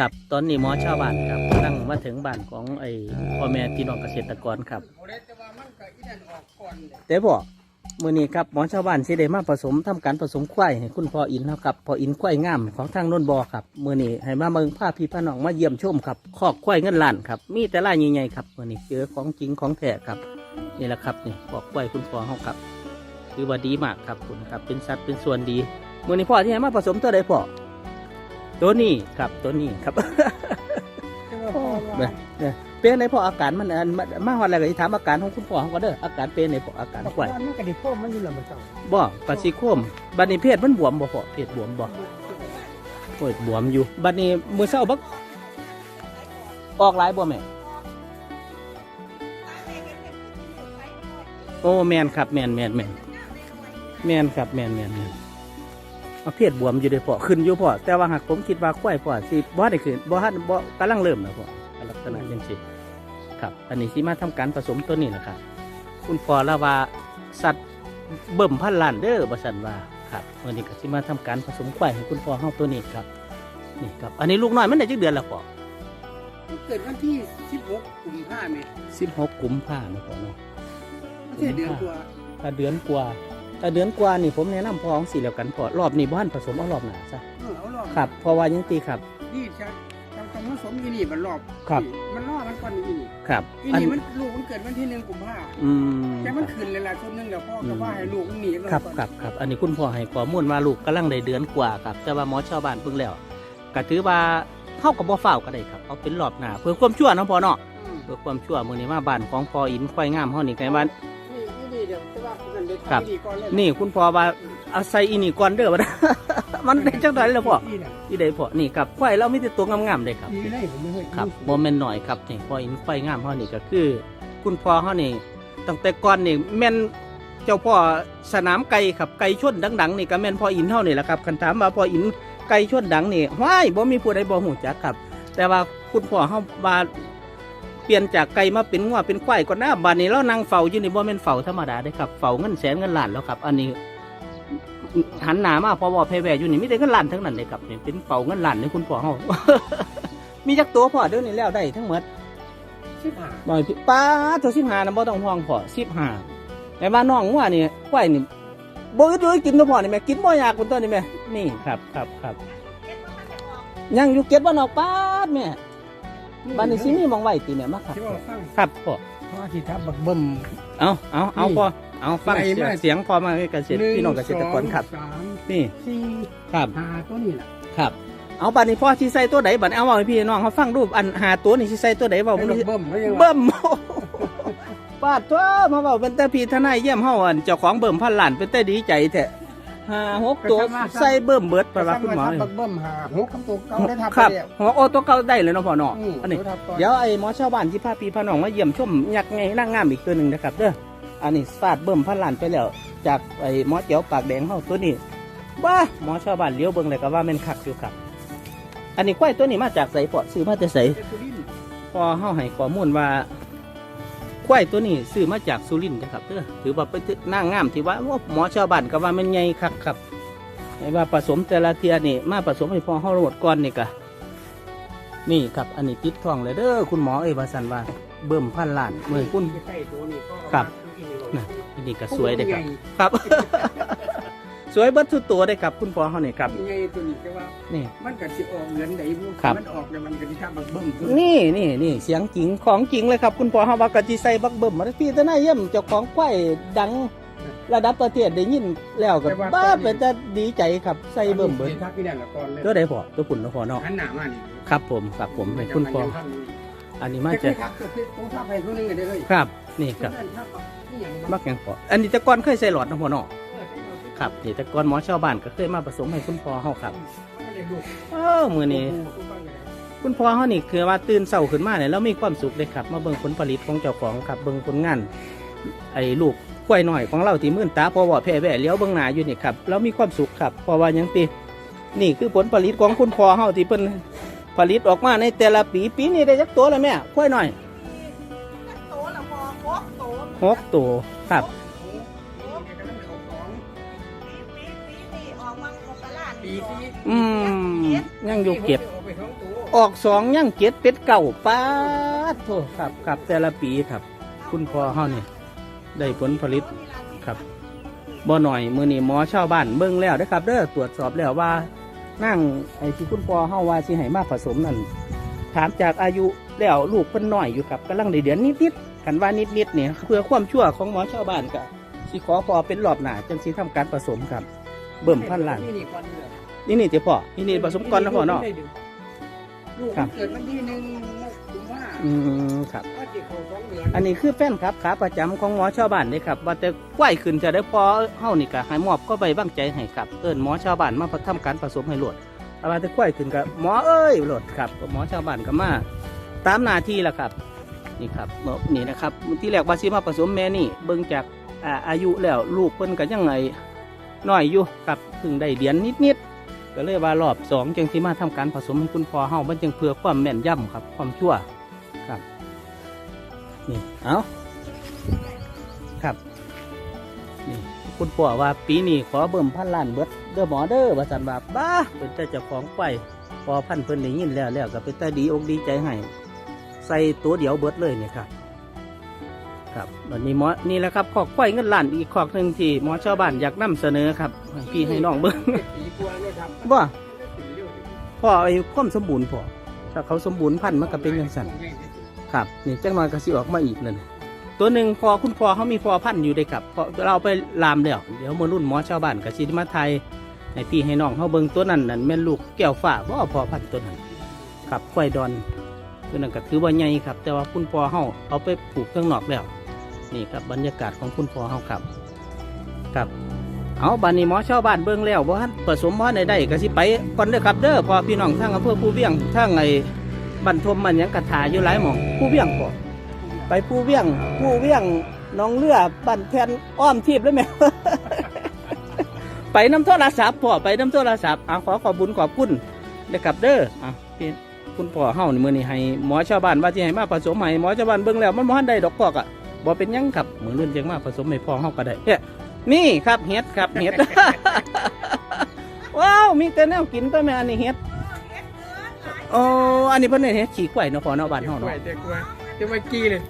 ครับ ตอนนี้หมอชาวบ้านครับกำลังมาถึงบ้านของไอ้พ่อแม่พี่น้องเกษตรกรครับเด้แต่ว่ามันก็อีนั่นออกก่อนเด้แต่บอกมื่อนี้ครับหมอชาวบ้านสิได้มาผสมทำการผสมควายให้คุณพ่ออินนะครับพ่ออินควายงามของทางโนนบอครับมื่อนี้ให้มาเมืองผ้าพี่พน้องมาเยี่ยมชมครับคอกควายเงินล้านครับมีแต่ล่ายใหญ่ๆครับมื่อนี้เจอของจริงของแท้ครับนี่แหละครับนี่คอกควายคุณพ่อเขาครับ คือว่าดีมากครับคุณครับเป็นสัตว์เป็นส่วนดีมื่อนี้พ่อที่ให้มาผสมตัวใดพ่อ ตัวนี้ครับตัวนี้ครับแต่ว่าพอว่าเนี่ยเนี่ยเป็นในพออาการมันอันมามาฮอดแล้วก็สิถามอาการของคุณพ่อเขาก็เด้ออาการเป็นในพออาการแต่ควายมันก็ได้พ่อมันอยู่แล้วมันเจ้าบ่ปฏิโคมบัดนี้เพศมันบวมบ่พอเพศบวมบ่โอ้ยบวมอยู่บัดนี้มื้อเช้าบักออกหลายบ่แม่โอ้แม่นครับแม่นแม่นแม่นแม่นครับแม่นแม่นแม่น เอาเพศบวมอยู่เด้อพ่อขึ้นอยู่พ่อแต่ว่าหากผมคิดว่าควายพ่อสิบ่ได้ขึ้นบ่ทันบ่กำลังเริ่มนะพ่อลักษณะจังซี่ครับอันนี้สิมาทำการผสมตัวนี้นะครับคุณพ่อละว่าสัตว์เบิ่มพันล้านเด้อบสันว่าครับวันนี้ก็สิมาทำการผสมควายให้คุณพ่อเฮาตัวนี้ครับนี่ครับอันนี้ลูกน้อยมันได้จักเดือนแล้วพ่อมันเกิดวันที่ 16กุมภาพันธ์นี่สิบหกกุมภาพันธ์นะพ่อเนาะไม่ใช่เดือนกว่าถ้าเดือนกว่า ถ้าเดือนกว่านี่ผมแนะนำพ่อของสีแล้วกันพ่อรอบนี้บ้านผสมเอารอบหนาซะเออเอารอบครับเพราะว่ายังตีครับ นี่จะจังจังผสมอีนี่มันรอบครับ นี่มันรอบมันก่อนอีนี่ครับอีอันนี่มันลูกมันเกิดวันที่หนึ่งกุมภาพันธ์อืมแต่มันขึ้นเลยล่ะชุดหนึงแล้วพ่อก็ว่าให้ลูกมันหนีมันครับก่อนครับครับอันนี้คุณพ่อให้ข้อมูลว่าลูกกำลังได้เดือนกว่าครับ แต่ว่าหมอชาวบ้านเพิ่งแล้วก็ถือว่าเข้ากับบ่เฝ้าวก็ได้ครับเอาเป็นรอบหน้าเพื่อความชั่วเนาะพ่อเนาะ อืมเพื่อความชั่วมื้อนี้มาบ้านของพ่ออินควายงามเฮานี่ไงว่านี่อีนี่ เดี๋ยวแต่ว่ามันได้ครับทำดีก่อนเลยนี่คุณพ่อว่าเอาใส่อีนี่ก่อนเด้อว่ามันได้จังได๋ล่ะพ่อนี่น่ะอีได้พ่อนี่ครับควายเรามีแต่ตัวงามๆเด้ครับ ดีเลยผมไม่เคยครับบ่แม่นน้อยครับนี่พ่ออินควายงามเฮานี่ก็คือ คุณพ่อเฮานี่ตั้งแต่ก่อนนี่แม่นเจ้าพ่อสนามไก่ครับไก่ชนดังๆนี่ก็แม่นพ่ออินเฮานี่แหละครับคันถามว่าพ่ออินไก่ชนดังนี่ว้ายบ่มีผู้ใดบ่ฮู้จักครับ แต่ว่าคุณพ่อเฮาว่าเปลี่ยนจากไก่มาเป็นงัวเป็นควายก่อนหน้าบัดนี้เรานั่งเฝ้าอยู่นี่บ่แม่นเฝ้าธรรมดาเด้ครับเฝ้าเงินแสนเงินล้านแล้วครับ อันนี้ หันหน้ามาพอบอกเพแวอยู่นี่มีแต่เงินล้านทั้งนั้นเลยครับนี่เป็นเฝ้าเงินล้านในคุณพ่อเฮามีจักตัวพ่อเดี๋ยวนี้แล้วได้ทั้งหมดสิบห้าบ่อยพี่ป้าตัวสิบห้านะบ่ต้องห่วงพ่อสิบห้าแต่ว่าน้องว่านี่ควายนี่บ่อึดเลยกินตัวพ่อนี่แม่กินบ่อยากคนตัวนี่แม่นี่ครับครับครับยังอยู่เก็บบ่นออกป้าแม่ บ้านนี้สิมีหมองไว้ติแม่มาครับ ที่ว่าฟังครับพ่อพ่อที่ทับบักเบิ่ม เอาเอาเอานี่พ่อเอาฟังไหนเสียงมา เสียงพ่อมาให้เกษตรพี่น้องเกษตรกรครับ หนึ่งสองสามนี่สี่ครับห้าตัวนี่แหละครับ เอาบัดนี้พ่อสิใส่ตัวไหนบัดนี้เอาเอาให้พี่น้องเขาฟังรูปอันหาตัวนี่สิใส่ตัวไหนเว้าไอ้บ่บักรู้เบิ่มไม่ยังว่าเบิ่มปาดตัวมาเว้าเป็นแต่พี่ทนายเยี่ยมเฮาอันเจ้าของเบิ่มพันล้านเป็นแต่ดีใจแท้ ห้าหกตัวใส่เบิ่มเบิดไปว่าคุณหมอทับบักเบิ่มห้าหกคำตัวเก่าได้ทับครับไปแล้ว หัวโอตัวเก่าได้เลยเนาะพ่อเนาะอืมอันนี้ตัวทับก่อนเดี๋ยวไอ้หมอชาวบ้านที่พาพี่พาน้องมาเยี่ยมชมยักษ์ไงนางงามอีกตัวหนึ่งนะครับเด้ออันนี้ฟาดเบิ่มพันล้านไปแล้ว จากไอ้หมอเจียวปากแดงเฮาตัวนี้บ้าหมอชาวบ้านเลี้ยวเบิ่งเลยก็ว่าแม่นคักอยู่ครับ อันนี้ควายตัวนี้มาจากไสปอซื้อมาแต่ไสเจ็ดสุรินทร์พอเฮาให้ข้อมูลว่า ควายตัวนี้ซื้อมาจากสุรินทร์นะครับเด้อถือว่าเป็นนางงามที่ว่าหมอชาวบ้านก็ว่ามันใหญ่คักครับไอ้ว่าผสมแต่ละเทียนี่มาผสมให้พอเฮาโรดก่อนนี่กะนี่ครับอันนี้ติดท้องเลยเด้อคุณหมอเอ้ยว่าสันว่าเบิ่มพันล้านเมื่อคุณใกล้ๆตัวนี้ครับนี่ก็สวยเด้ครับครับ สวยเบิดทุกตัวได้ครับคุณพ่อเฮานี่ครับ ใหญ่ตัวนี้ก็ว่า นี่ มันก็สิออกเงินไหนบุครับ มันออกแล้วมันก็สิทับบักเบิ่มตัวนี่นี่นี่เสียงจริงของจริงเลยครับ คุณพ่อเฮาว่ากะจิใส่บักเบิ่มมาพี่ตะนายเยี่ยมเจ้าของควายดังระดับประเทศได้ยินแล้วก็บ้าเป็นแต่ดีใจครับใส่เบิ่มเบิ่สิทับพี่นั่นละก่อนเลยตัวใดพ่อตัวปุ่นเนาะพ่อเนาะหันหน้ามานี่ครับผมครับผมให้คุณพ่ออันนี้มาจะจะทับตัวที่ต้องทับให้คนหนึงก็ได้เลยครับ นี่ครับทับนี่อย่างมักหยังพ่ออันนี้แต่ก่อนเคยใส่หลอดเนาะพ่อเนาะ ครับนี่แต่ก่อนหมอชาวบ้านก็เคยมาผสมให้คุณพ่อเฮาครับเออมื้อนี้ คุณพ่อเขานี่คือว่าตื่นเศร้าขึ้นมาเนี่ยแล้วมีความสุขเลยครับ มาเบิ่งผลผลิตของเจ้าของครับเบิ่งผลงาน ไอ้ลูกกล้วยหน่อยของเราที่มื่นตาพอว่าแผ่แว่เลี้ยวเบิ่งหน้าอยู่นี่ครับแล้วมีความสุขครับเพราะว่าหยังตีนี่คือผลผลิตของคุณพ่อเขาที่เพิ่นผลิตออกมาในแต่ละปีปีนี้ได้จักตัวเลยแม่กล้วยหน่อยโตละพอครบโตหกตัวครับ อืมยังอยู่เก็บ ออกสองย่างเจ็ดเป็ดเก่าป้าดโทครับครับแต่ละปีครับ คุณพ่อเฮานี่ได้ผลผลิตครับบ่หน่อยมือนี้หมอชาวบ้านเบิ่งแล้วนะครับเด้อตรวจสอบแล้วว่านั่งไอ้ที่คุณพ่อเฮาว่าสิให้มาผสมนั่นถามจากอายุแล้วลูกเพิ่นน้อยอยู่ครับกำลังได้เดือนนิดๆกันว่านิดๆเนี่ยเพื่อความชั่วของหมอชาวบ้านก็สิขอพอเป็นรอบหน้าจังสิทำการผสมครับ เบิ่มพันล้าน นี่นี่ก่อนเดือนนี่นี่เจ้าพ่อนี่นี่ผสมก่อนนะพ่อเนาะลูกครับเกิดวันที่หนึ่งกุมภาอืมครับ ก็จะเข้าสองเดือนอันนี้คือแฟนครับขาประจำของหมอชาวบ้านเลยครับ ว่าแต่ไหวขึ้นจะได้พอเฮานี่ก็ให้มอบก็ใบบ้างใจให้ครับเอิ้นหมอชาวบ้านมาทำการผสมให้หลวดเอาว่าแต่ไหวขึ้นก็หมอเอ้ยหลวดครับหมอชาวบ้านก็มาตามหน้าที่แล้วครับนี่ครับเมื่อนี่นะครับที่แรกว่าสิมาผสมแม่นี่เบิ่งจากอ่าอายุแล้วลูกเพิ่นก็ยังไงน้อยอยู่ครับเพิ่งได้เดือนนิดๆ ก็เลยว่ารอบสองจึงสิมาทำการผสมให้คุณพ่อเฮามันจึงเพื่อความแม่นย่ำครับ ความชั่วครับ นี่เอาครับนี่คุณพ่อว่าปีนี้ขอเบิ่มพันล้านเบิดเด้อหมอเด้อว่าสันว่าบ้าเป็นแต่เจ้าของไปพอพันเพิ่นได้ยินแล้วแล้วก็เป็นแต่ดีอกดีใจให้ใส่ตัวเดียวเบิดเลยเนี่ยครับครับวันนี้หมอนี่แหละครับขอกควายเงินล้านอีกขอกหนึ่งที่หมอชาวบ้านอยากนำเสนอครับพี่ให้น้องเบิ่ง ว่าเลยครับว่าปีเดียวพ่อไอ้ความสมบูรณ์พ่อถ้าเขาสมบูรณ์พันธุ์มันก็เป็นอย่างสั่นครับนี่จังน้อยก็สิออกมาอีกนั่นตัวหนึ่งพอคุณพ่อเขามีพอพันธุ์อยู่เลยครับพอเราเอาไปลามแล้วเดี๋ยวมารุ่นหมอชาวบ้านก็สิมาไทยให้พี่ให้น้องเขาเบิ่งตัวนั้นนั่นแม่นลูกแก้วฟ้าว่าพอพันธุ์ตัวนั้นครับควายดอนตัวนั้นก็ถือว่าใหญ่ครับ แต่ว่าคุณพ่อเขาเอาไปปลูกข้างนอกแล้วนี่ครับบรรยากาศของคุณพ่อเขาครับครับ เอาบานนี้หมอชาวบ้านเบิ่งแล้วบ่ทันผสมบ่ได้ได้ก็สิไปก่อนเด้อครับเด้อพอพี่น้องทางอำเภอภูเวียงทางไอ้บันทมมันหยังกระถาอยู่หลายหม่องภูเวียงพอไปผู้เวียงผู้เวียงน้องเรือบันแทนอ้อมทีบเลยไหมไปน้ำโทรศัพท์พ่อไปน้ำโทรศัพท์อะขอขอบุญขอบคุณนะครับเด้ออะพี่คุณพ่อเฮานี่มื้อนี้ให้หมอชาวบ้านว่าสิให้มาผสมให้หมอชาวบ้านเบิ่งแล้วมันบ่ทันได้ดอกพ่อก็บ่เป็นหยังครับมื้ออื่นจังมาผสมให้พ่อเฮาก็ได้เนี่ย นี่ครับเห็ดครับเห็ด ว้าวมีแต่แนวกินตัวแม่อันนี้เห็ดอ๋ออันนี้เพิ่นเฮ็ดขี้ไก่เนาะพ่อเนาะบ้านเฮาเด็กกว่าเนาะเด็กกว่าจะมากี้เลย